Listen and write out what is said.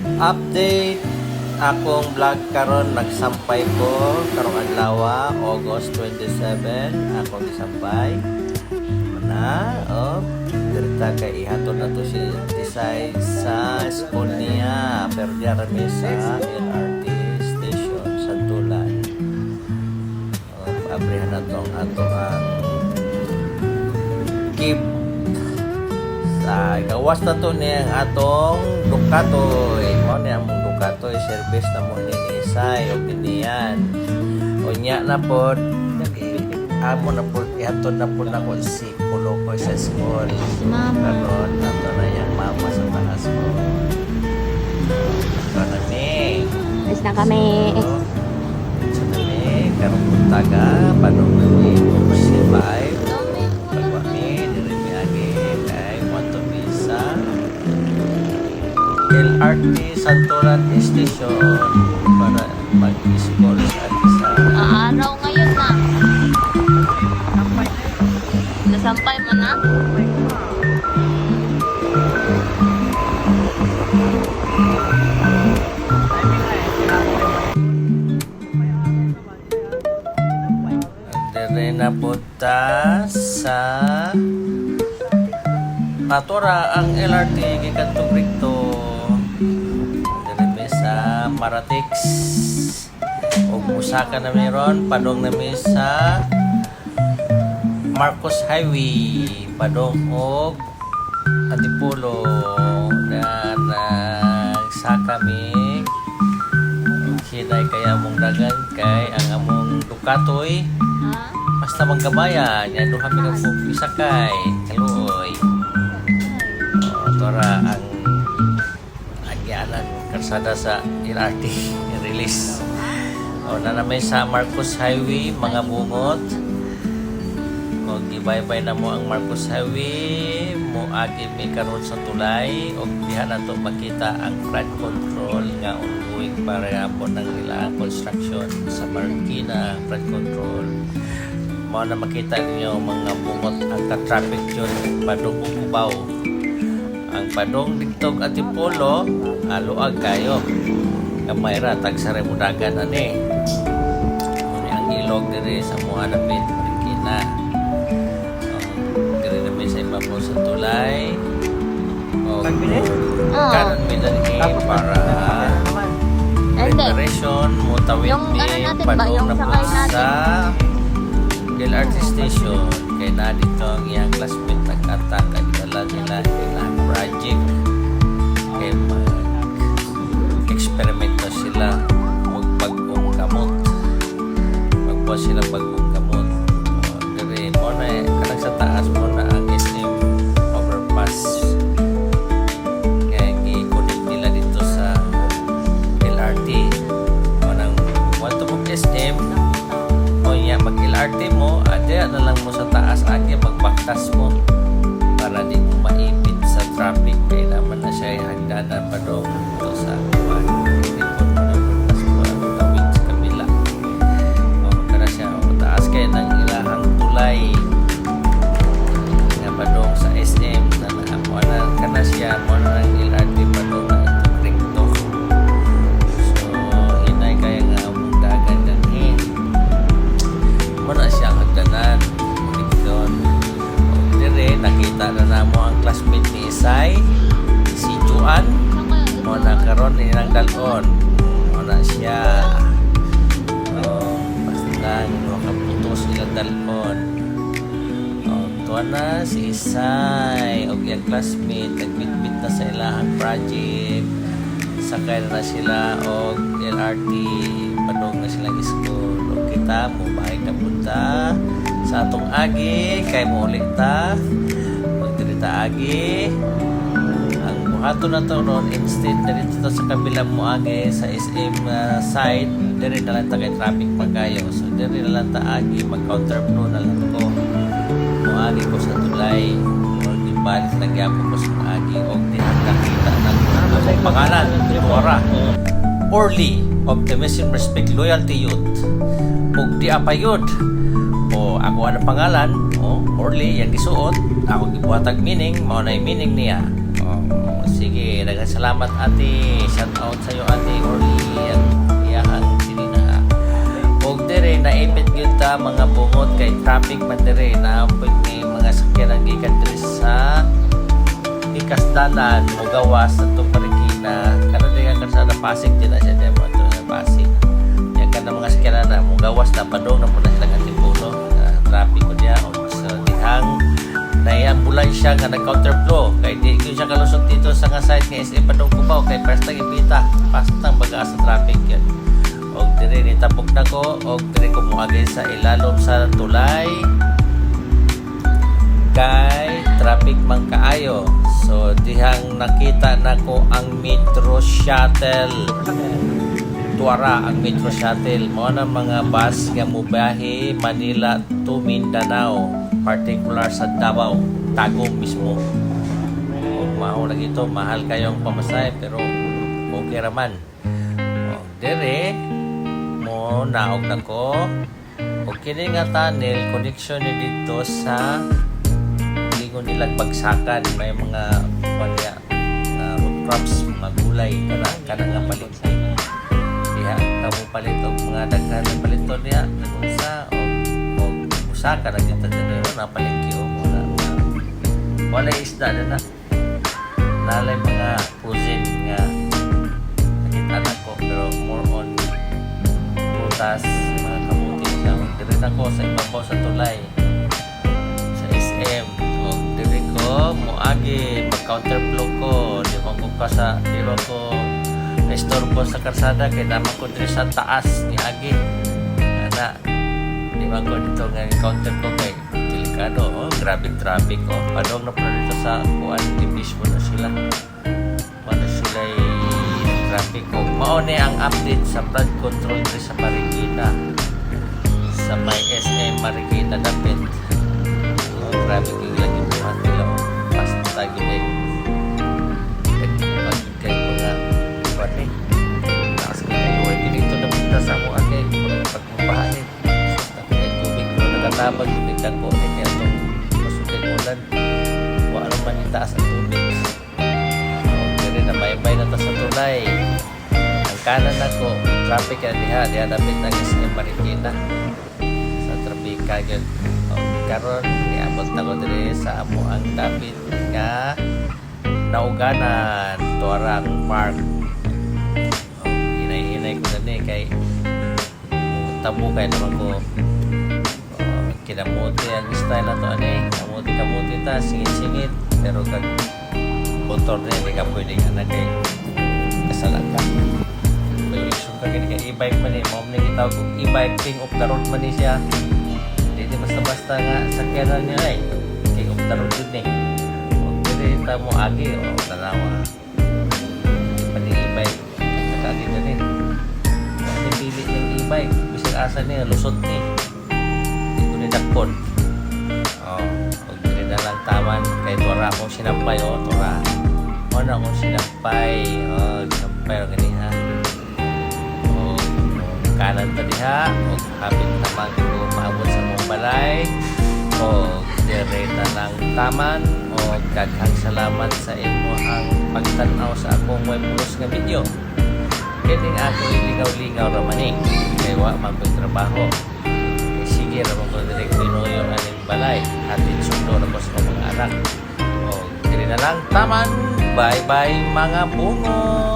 Update. Akong vlog karon nagsampay ko karong adlaw August 27 akong gisampay na oh dirita kay ihatod na to si Tisay sa school niya. Pero sa LRT station Santulan oh, abrihan na tong ato ang sa gawas na to ni ang atong Ducatoy. Mo ni ang Ducatoy service na mo ni Isay o Binian unya na po amo na po ihatod na po na ko si Pulokoy sa school. Mama. karon na yung mama sa taas ko ito na ni. Alis na kami. ito na ni. Karong puntaga panong LRT Santolan Station para mag-school sa isa. Aaraw ngayon na. Nasampay mo na? Diri na punta sa Patora ang LRT gikan to. Maratix. O musaka na meron padong na mi sa Marcos Highway. Padong og Antipolo. Na nagsaka mi. Sinay kaya mong dagan kay ang among Ducatoy Ha? basta manggabayan yan duha mi kag pisakay kaluoy o tora ang karsada sa LRT release. O na namin sa Marcos Highway mga bungot. O gibaybay na mo ang Marcos Highway. Mo agi mi karon sa tulay. O diha na to makita ang flood control nga ongoing para po ng nila construction sa Marikina flood control. Mo na makita ninyo mga bungot ang ka-traffic yun. Padong ubaw ang padong dito at polo aluag kayo. Kamayra tag sa remudagan ani. Muna ang ilog diri sa Muhanapit Marikina. Um, diri na may sa ibabaw sa tulay. O karon mi dali para preparation mo tawid Yung mi yung na po sa LRT station kay na dito ang iyang classmate nag-attack at dala nila ilang project. Kay mag experiment na sila. Magbagong gamot. Magbuha sila bagong na siya oh, basta nga kaputos ilang dalon oh, tuwa na si Isay o yung classmate nagbitbit na sa ilahang project. Sakay na sila og LRT padong na silang school. O kita mo bahay ka punta. Sa atong agi kay mo ulit ta. Magdirita agi ang buhato na to ron instead na dito ta sa kabilang mo agi sa SM uh, side diri na lang ta traffic pagayo. So diri na lang ta agi mag counterflow na lang ko mo agi ko sa tulay. O di balik nagyapo ko sa agi og di nakita ng akong pangalan Dora. Orly Optimism Respect Loyalty Youth. Ug di apayod o ako ano pangalan o Orly yang gisuot ako gibuhatag meaning mao na meaning niya. O, sige, nagkasalamat ate. Shout out sa iyo ate Orly. At iyahang sinina. Og dire naipit gyud ta mga bungot kay traffic man dire na ni mga sakyanan gikan diri sa ikas dalan mo gawas sa to Marikina kana di ka sa Pasig din na siya din mo sa Pasig yan ka na mga sakyanan na mo gawas na padong na po na silang antipuno uh, traffic ko diya o sa dihang na ambulansya nga nag counterflow kay di ko siya kalusot dito sa nga side nga SM Padong Cubao kay tag ipita pastang baga sa traffic yan og dire ni tapok na ko og dire ko moagi sa ilalom sa tulay. Kay traffic man kaayo. So dihang nakita nako ang metro shuttle. Tuwara ang metro shuttle. Mo na mga bus nga mubahi Manila to Mindanao particular sa Davao Tagum mismo. Mao lagi ito mahal kayong pamasahe pero okay raman. Og dire mo naog na ko. Og kini nga tunnel connection ni dito sa lingon nila bagsakan may mga palya na root crops mga gulay. Kana kana nga palit. Diha kamo palit. Og mga daghan na palito niya. o o usa ka na dito dinero na palengke o wala wala isda na na nalay mga cuisine nga nakita na ko pero more on prutas mga kamuti siya. Dire na ko sa ibabaw sa tulay sa SM o dire ko moagi mag counterflow ko di ko ka sa di ko na-istorbo sa karsada kay naman ko dire sa taas ni Agi. Ana ko dito nga counter ko kay delikado oh. Grabe traffic oh. Padong na pala dito sa kuan tibis mo na sila. Ano sila traffic oh. Mao ni ang update sa flood control diri sa Marikina. Sa may SM Marikina dapit. Oh grabe kay lagi buhat nila oh. Basta kay nagdako ni kaya itong masudin ulan wala man itaas ang tubig Dili na may na to sa tulay. Ang kanan ako, traffic yan diha, diha dapit ng SM Marikina. Sa trapika yun. O, karon niabot na ko diri sa amo ang dapit nga nauganan Tuarang Park. O, hinay-hinay ko na ni kay tabo kay naman ko kinamuti ang style na to ani kamuti kamuti ta singit-singit pero kag motor na hindi ka pwedeng anak kay kasalan ka violation ka gani kay e-bike man eh mao ni gitawag kog e-bike king of the road man ni siya. Hindi di basta-basta nga sakyanan niya ay king of the road yun eh. O pwede ta mo agi o tanawa hindi pa ni e-bike nakagi na rin. Kasi pili ng e-bike bisag asa niya lusot ni dakpon Oh, pag dili na lang taman kay tura akong sinampay o tura. O na sinampay. O, sinampay o gani ha. O, kanan ta diha. O, hapit naman ko maabot sa mong balay. O, dire na lang taman. O, daghang salamat sa imo ang pagtanaw sa akong web nga video. Kining ako iligaw-ligaw raman eh. Kaya wa ko'y trabaho. Sige raman ko direct pinuyo aning balay hatid sundo na ko sa mga anak. O dili na lang. Taman bye bye mga bungo